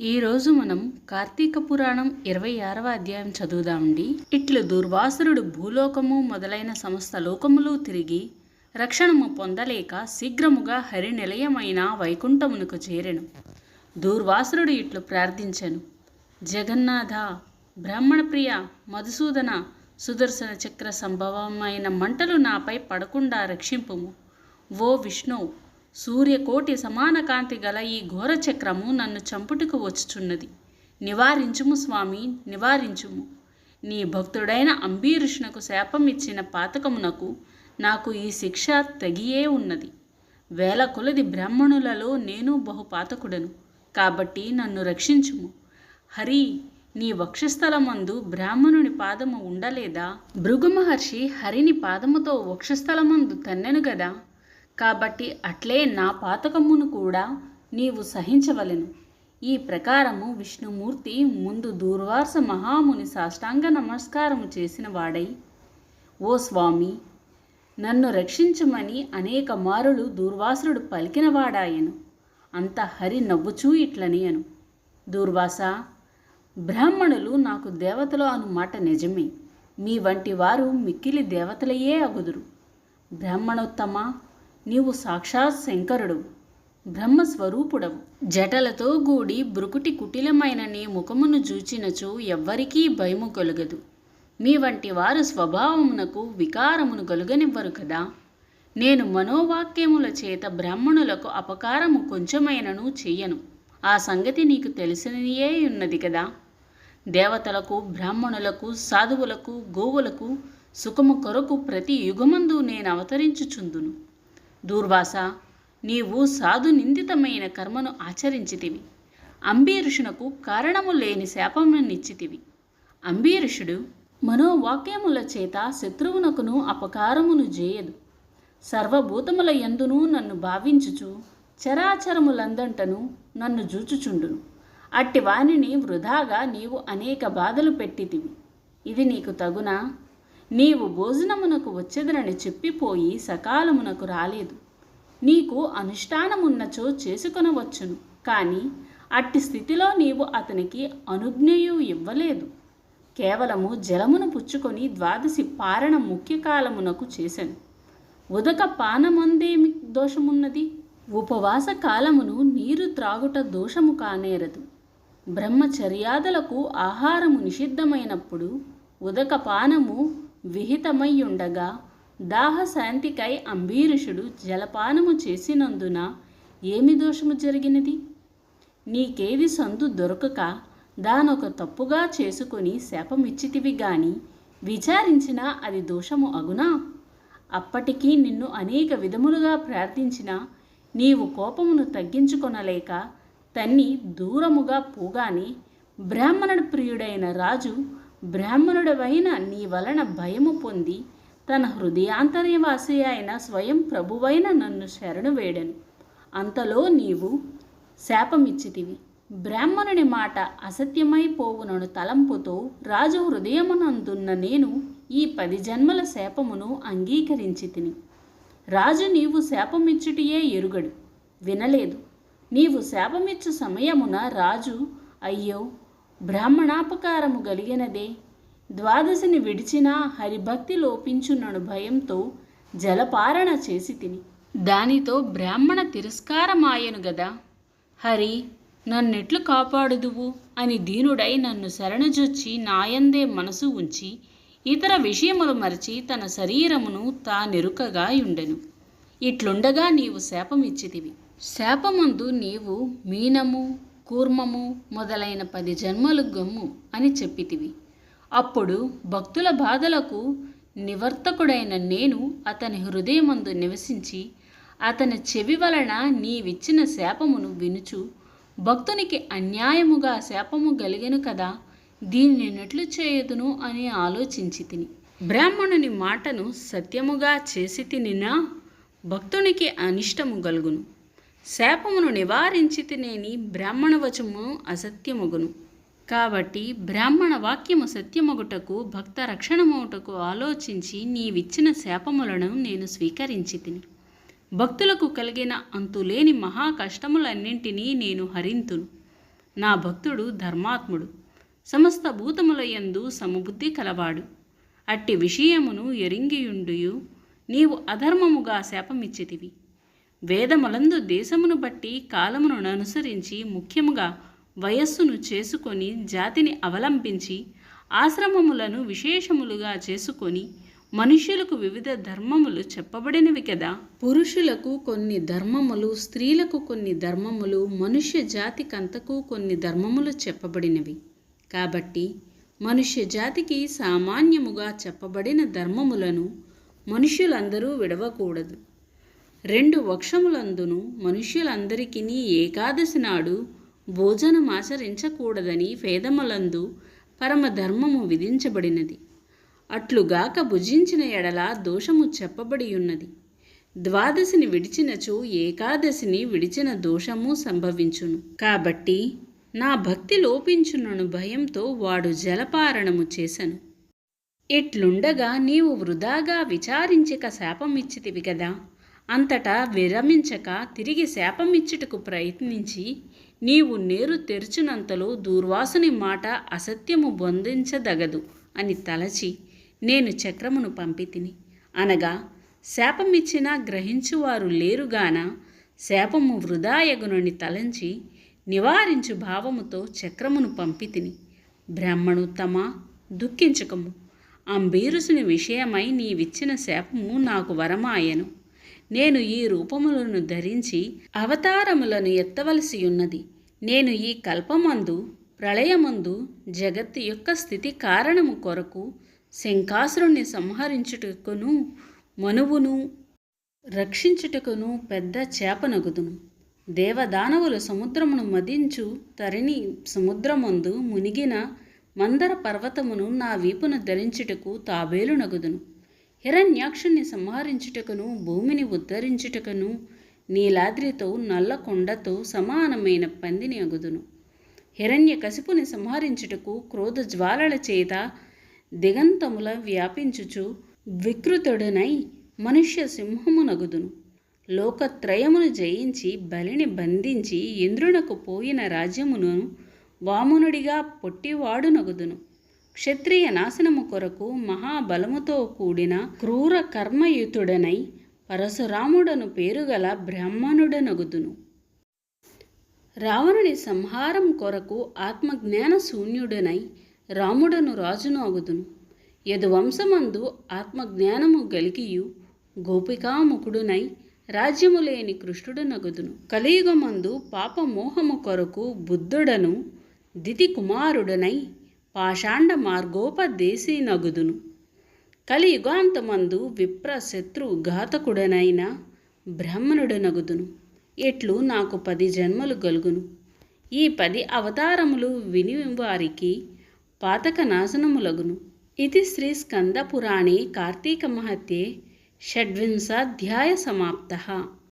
ఈరోజు మనం కార్తీక పురాణం ఇరవై ఆరవ అధ్యాయం చదువుదామండి ఇట్లు దుర్వాసురుడు భూలోకము మొదలైన సమస్త లోకములు తిరిగి రక్షణము పొందలేక శీఘ్రముగా హరినిలయమైన వైకుంఠమునకు చేరెను. దూర్వాసురుడు ఇట్లు ప్రార్థించెను. జగన్నాథ బ్రాహ్మణప్రియ మధుసూదన సుదర్శన చక్ర సంభవమైన మంటలు నాపై పడకుండా రక్షింపుము. ఓ విష్ణు సూర్యకోటి సమానకాంతి గల ఈ ఘోర చక్రము నన్ను చంపుటకు వచ్చుచున్నది. నివారించుము స్వామి నివారించుము. నీ భక్తుడైన అంబీరుషునకు శాపం ఇచ్చిన పాతకమునకు నాకు ఈ శిక్ష తగియే ఉన్నది. వేల కొలది బ్రాహ్మణులలో నేను బహుపాతకుడను కాబట్టి నన్ను రక్షించుము. హరి నీ వక్షస్థలమందు బ్రాహ్మణుని పాదము ఉండలేదా? భృగు మహర్షి హరిని పాదముతో వక్షస్థలమందు తన్నెను గదా? కాబట్టి అట్లే నా పాతకమును కూడా నీవు సహించవలెను. ఈ ప్రకారము విష్ణుమూర్తి ముందు దూర్వాస మహాముని సాష్టాంగ నమస్కారము చేసిన వాడై ఓ స్వామి నన్ను రక్షించమని అనేక మారులు దూర్వాసుడు పలికినవాడాయను అంత హరి నవ్వుచూ ఇట్లనియను. దూర్వాస బ్రాహ్మణులు నాకు దేవతలు అను మాట నిజమే. మీ వంటి వారు మిక్కిలి దేవతలయే అగుదురు. బ్రాహ్మణోత్తమ నీవు సాక్షాత్ శంకరుడు బ్రహ్మస్వరూపుడవు. జటలతో గూడి బ్రుకుటి కుటిలమైన నీ ముఖమును చూచినచు ఎవ్వరికీ భయము కలుగదు. మీ వంటి వారు స్వభావమునకు వికారమును కలుగనివ్వరు కదా? నేను మనోవాక్యముల చేత బ్రాహ్మణులకు అపకారము కొంచెమైనను చెయ్యను. ఆ సంగతి నీకు తెలిసినయే ఉన్నది కదా? దేవతలకు బ్రాహ్మణులకు సాధువులకు గోవులకు సుఖము కొరకు ప్రతి యుగమందు నేను అవతరించుచుందును. దూర్వాస నీవు సాధు నిందితమైన కర్మను ఆచరించితివి. అంబీరుషునకు కారణము లేని శాపమునిచ్చితివి అంబీరుషుడు మనోవాక్యముల చేత శత్రువునకును అపకారమును చేయదు సర్వభూతముల ఎందును నన్ను భావించుచు చరాచరములందంటను నన్ను జూచుచుండును. అట్టి వానిని వృధాగా నీవు అనేక బాధలు పెట్టితివి. ఇది నీకు తగునా? నీవు భోజనమునకు వచ్చెదరని చెప్పిపోయి సకాలమునకు రాలేదు. నీకు అనుష్ఠానమున్నచో చేసుకొనవచ్చును. కానీ అట్టి స్థితిలో నీవు అతనికి అనుజ్ఞయు ఇవ్వలేదు. కేవలము జలమును పుచ్చుకొని ద్వాదశి పారణ ముఖ్య కాలమునకు చేశాను ఉదక పానమందేమి దోషమున్నది? ఉపవాస కాలమును నీరు త్రాగుట దోషము కానేరదు. బ్రహ్మచర్యాదులకు ఆహారము నిషిద్ధమైనప్పుడు ఉదక పానము విహితమయ్యుండగా దాహశాంతికై అంబీరుషుడు జలపానము చేసినందున ఏమి దోషము జరిగినది? నీకేది సందు దొరకక దానొక తప్పుగా చేసుకొని శాపమిచ్చితివి గాని విచారించినా అది దోషము అగునా? అప్పటికీ నిన్ను అనేక విధములుగా ప్రార్థించినా నీవు కోపమును తగ్గించుకొనలేక తన్ని దూరముగా పోగానే బ్రాహ్మణుడు ప్రియుడైన రాజు బ్రాహ్మణుడవైన నీ వలన భయము పొంది తన హృదయాంతర్యవాసి అయిన స్వయం ప్రభువైన నన్ను శరణు వేడను. అంతలో నీవు శాపమిచ్చితివి. బ్రాహ్మణుని మాట అసత్యమైపోవునను తలంపుతో రాజు హృదయమునందున్న నేను ఈ పది జన్మల శాపమును అంగీకరించి తిని రాజు నీవు శాపమిచ్చుటియే ఎరుగడు. వినలేదు. నీవు శాపమిచ్చు సమయమున రాజు అయ్యో బ్రాహ్మణాపకారము గలిగినదే. ద్వాదశిని విడిచినా హరిభక్తి లోపించున్నను భయంతో జలపారణ చేసి తిని. దానితో బ్రాహ్మణ తిరస్కారమాయను గదా. హరి నన్నెట్లు కాపాడుదువు అని దీనుడై నన్ను శరణజొచ్చి నాయందే మనసు ఉంచి ఇతర విషయములు మరచి తన శరీరమును తానెరుకగా ఉండెను ఇట్లుండగా నీవు శాపమిచ్చితివి. శాపమందు నీవు మీనము కూర్మము మొదలైన పది జన్మలు గమ్ము అని చెప్పితివి. అప్పుడు భక్తుల బాధలకు నివర్తకుడైన నేను అతని హృదయమందు నివసించి అతని చెవి వలన నీవిచ్చిన శాపమును వినుచు భక్తునికి అన్యాయముగా శాపము గలిగెను కదా దీన్ని నెట్లు చేయదును అని ఆలోచించి తిని బ్రాహ్మణుని మాటను సత్యముగా చేసి తినినా భక్తునికి అనిష్టము గలుగును. శాపమును నివారించి తినేని బ్రాహ్మణవచము అసత్యమగును. కాబట్టి బ్రాహ్మణ వాక్యము సత్యమగుటకు భక్త రక్షణమౌటకు ఆలోచించి నీవిచ్చిన శాపములను నేను స్వీకరించి తిని భక్తులకు కలిగిన అంతులేని మహా కష్టములన్నింటినీ నేను హరింతును. నా భక్తుడు ధర్మాత్ముడు సమస్త భూతముల యందు సమబుద్ధి కలవాడు. అట్టి విషయమును ఎరింగియుండుయు నీవు అధర్మముగా శాపమిచ్చితివి. వేదములందు దేశమును బట్టి కాలమును అనుసరించి ముఖ్యముగా వయస్సును చేసుకొని జాతిని అవలంబించి ఆశ్రమములను విశేషములుగా చేసుకొని మనుష్యులకు వివిధ ధర్మములు చెప్పబడినవి కదా. పురుషులకు కొన్ని ధర్మములు స్త్రీలకు కొన్ని ధర్మములు మనుష్య జాతికంతకు కొన్ని ధర్మములు చెప్పబడినవి. కాబట్టి మనుష్య జాతికి సామాన్యముగా చెప్పబడిన ధర్మములను మనుష్యులందరూ విడవకూడదు. రెండు వక్షములందును మనుష్యులందరికీ ఏకాదశి నాడు భోజనమాచరించకూడదని వేదములందు పరమధర్మము విధించబడినది. అట్లుగాక భుజించిన ఎడల దోషము చెప్పబడి ఉన్నది ద్వాదశిని విడిచినచో ఏకాదశిని విడిచిన దోషము సంభవించును. కాబట్టి నా భక్తి లోపించునను భయంతో వాడు జలపారణము చేశను ఇట్లుండగా నీవు వృధాగా విచారించక శాపమిచ్చితివి కదా? అంతటా విరమించక తిరిగి శాపమిచ్చుటకు ప్రయత్నించి నీవు నేరు తెరుచునంతలో దూర్వాసుని మాట అసత్యము బంధించదగదు అని తలచి నేను చక్రమును పంపితిని. అనగా శాపమిచ్చినా గ్రహించువారు లేరుగాన శాపము వృధాయగునని తలంచి నివారించు భావముతో చక్రమును పంపితిని. బ్రాహ్మణుత్తమా దుఃఖించకము. అంబీరుసుని విషయమై నీవిచ్చిన శాపము నాకు వరమాయను. నేను ఈ రూపములను ధరించి అవతారములను ఎత్తవలసి ఉన్నది నేను ఈ కల్పమందు ప్రళయమందు జగత్తు యొక్క స్థితి కారణము కొరకు శంకాసురుణ్ణి సంహరించుటకును మనువును రక్షించుటకును పెద్ద చేపనగుదును. దేవదానవులు సముద్రమును మదించు తరిని సముద్రమందు మునిగిన మందర పర్వతమును నా వీపును ధరించుటకు తాబేలు నగుదును హిరణ్యాక్షుణ్ణి సంహరించుటకును భూమిని ఉద్ధరించుటకును నీలాద్రితో నల్ల కొండతో సమానమైన పందిని అగుదును. హిరణ్య కసిపుని సంహరించుటకు క్రోధ జ్వాలల చేత దిగంతముల వ్యాపించుచు వికృతుడనై మనుష్య సింహమునగుదును. లోకత్రయమును జయించి బలిని బంధించి ఇంద్రునకు పోయిన రాజ్యమును వామనుడిగా పొట్టివాడునగుదును. క్షత్రియ నాశనము కొరకు మహాబలముతో కూడిన క్రూర కర్మయుతుడనై పరశురాముడను పేరుగల బ్రాహ్మణుడనగుదును. రావణుని సంహారం కొరకు ఆత్మజ్ఞాన శూన్యుడనై రాముడను రాజును అగుదును. యదువంశమందు ఆత్మజ్ఞానము గలిగియు గోపికాముఖుడునై రాజ్యము లేని కృష్ణుడనగుదును. కలియుగమందు పాపమోహము కొరకు బుద్ధుడను దితి కుమారుడనై పాషాండ మార్గోపదేశీ నగుదును. కలియుగాంతమందు విప్ర శత్రు ఘాతకుడనైన బ్రాహ్మణుడనగుదును. ఇట్లు నాకు పది జన్మలు గలుగును. ఈ పది అవతారములు విని వారికి పాతక నాశనములగును ఇది శ్రీ స్కంద పురాణే కార్తీక మహత్యే షడ్వింశాధ్యాయ సమాప్త.